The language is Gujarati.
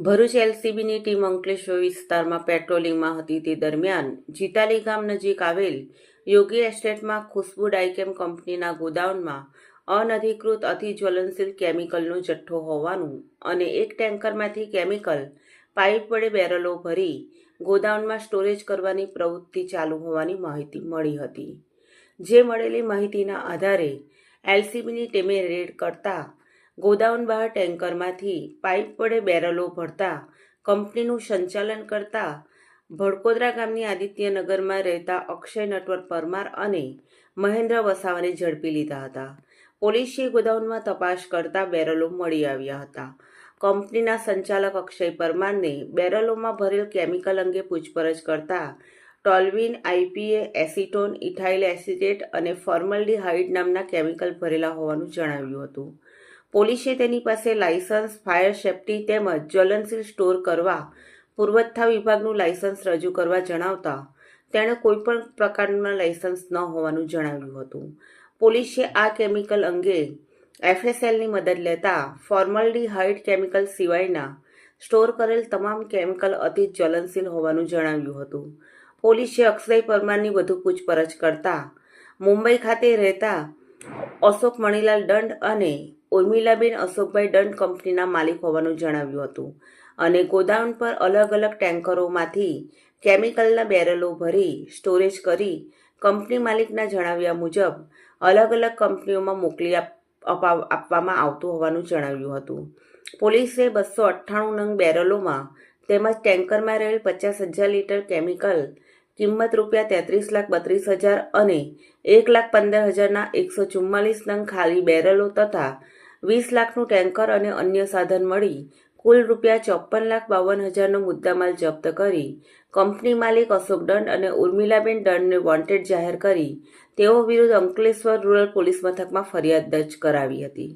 ભરૂચ એલસીબીની ટીમ અંકલેશ્વર વિસ્તારમાં પેટ્રોલિંગમાં હતી તે દરમિયાન જીતાલી ગામ નજીક આવેલ યોગી એસ્ટેટમાં ખુશ્બુ ડાયકેમ કંપનીના ગોદાઉનમાં અનધિકૃત અતિ જ્વલનશીલ કેમિકલનો જથ્થો હોવાનું અને એક ટેન્કરમાંથી કેમિકલ, પાઇપ વડે બેરલો ભરી ગોદાઉનમાં સ્ટોરેજ કરવાની પ્રવૃત્તિ ચાલુ હોવાની માહિતી મળી હતી. જે મળેલી માહિતીના આધારે એલસીબીની ટીમે રેડ કરતા ગોદાઉન બહાર ટેન્કરમાંથી પાઇપ વડે બેરલો ભરતા કંપનીનું સંચાલન કરતા ભડકોદરા ગામની આદિત્યનગરમાં રહેતા અક્ષય નટવર પરમાર અને મહેન્દ્ર વસાવાને ઝડપી લીધા હતા. પોલીસે ગોદાઉનમાં તપાસ કરતા બેરલો મળી આવ્યા હતા. કંપનીના સંચાલક અક્ષય પરમારને બેરલોમાં ભરેલ કેમિકલ અંગે પૂછપરછ કરતા toluene IPA acetone, ethyl acetate અને ફોર્મલ્ડીહાઇડ નામના કેમિકલ ભરેલા હોવાનું જણાવ્યું હતું. પોલીસે તેની પાસે લાયસન્સ, ફાયર સેફ્ટી તેમજ જ્વલનશીલ સ્ટોર કરવા, પુરવઠા વિભાગનું લાયસન્સ રજૂ કરવા જણાવતા, તેણે કોઈપણ પ્રકારના લાયસન્સ ન હોવાનું જણાવ્યું હતું. પોલીસે આ કેમિકલ અંગે એફએસએલની મદદ લેતા ફોર્મલ્ડીહાઇડ કેમિકલ સિવાયના સ્ટોર કરેલ તમામ કેમિકલ અતિ જ્વલનશીલ હોવાનું જણાવ્યું હતું. પોલીસે અક્ષય પરમારની વધુ પૂછપરછ કરતા મુંબઈ ખાતે રહેતા અશોક મણીલાલ દંડ અને ઉર્મિલાબેન અશોકભાઈ દંડ કંપનીના માલિક હોવાનું જણાવ્યું હતું. અને ગોદાઉન પર અલગ અલગ ટેન્કરોમાંથી કેમિકલના બેરલો ભરી, સ્ટોરેજ કરી કંપની માલિકના જણાવ્યા મુજબ અલગ અલગ કંપનીઓમાં મોકલી આપ- આપવામાં આવતું હોવાનું જણાવ્યું હતું. પોલીસે બસો અઠ્ઠાણું નંગ બેરલોમાં તેમજ ટેન્કરમાં રહેલ પચાસ હજાર લીટર કેમિકલ કિંમત રૂપિયા તેત્રીસ લાખ બત્રીસ હજાર અને એક લાખ પંદર હજારના એકસો ચુમ્માલીસ નંગ ખાલી બેરલો તથા વીસ લાખનું ટેન્કર અને અન્ય સાધન મળી કુલ રૂપિયા ચોપન લાખ બાવન હજારનો મુદ્દામાલ જપ્ત કરી. કંપની માલિક અશોક દંડ અને ઉર્મિલાબેન દંડને વોન્ટેડ જાહેર કરી. તેઓ વિરુદ્ધ અંકલેશ્વર રૂરલ પોલીસ મથકમાં ફરિયાદ દર્જ કરાવી હતી.